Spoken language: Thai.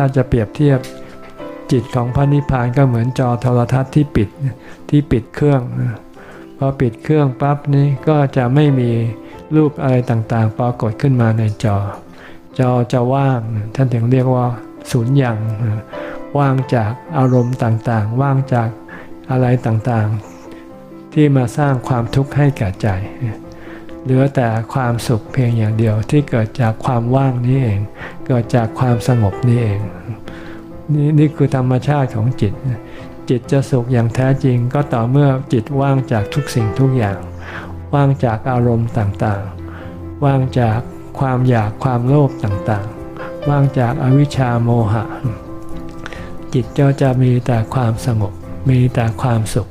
ถ้าจะเปรียบเทียบจิตของพระนิพพานก็เหมือนจอโทรทัศน์ที่ปิดที่ปิดเครื่องพอปิดเครื่องปั๊บนี้ก็จะไม่มีรูปอะไรต่างๆ ปรากฏขึ้นมาในจอ จอจะว่าง ท่านถึงเรียกว่าศูนย์อย่างว่างจากอารมณ์ต่างๆ ว่างจากอะไรต่างๆ ที่มาสร้างความทุกข์ให้แก่ใจ เหลือแต่ความสุขเพียงอย่างเดียวที่เกิดจากความว่างนี้เอง เกิดจากความสงบนี้เอง นี่นี่คือธรรมชาติของจิต จิตจะสุขอย่างแท้จริงก็ต่อเมื่อจิตว่างจากทุกสิ่งทุกอย่าง ว่างจากอารมณ์ต่างๆ ว่างจากความอยากความโลภต่างๆ ว่างจากอวิชชาโมหะ จิตก็จะมีแต่ความสงบมีแต่ความสุข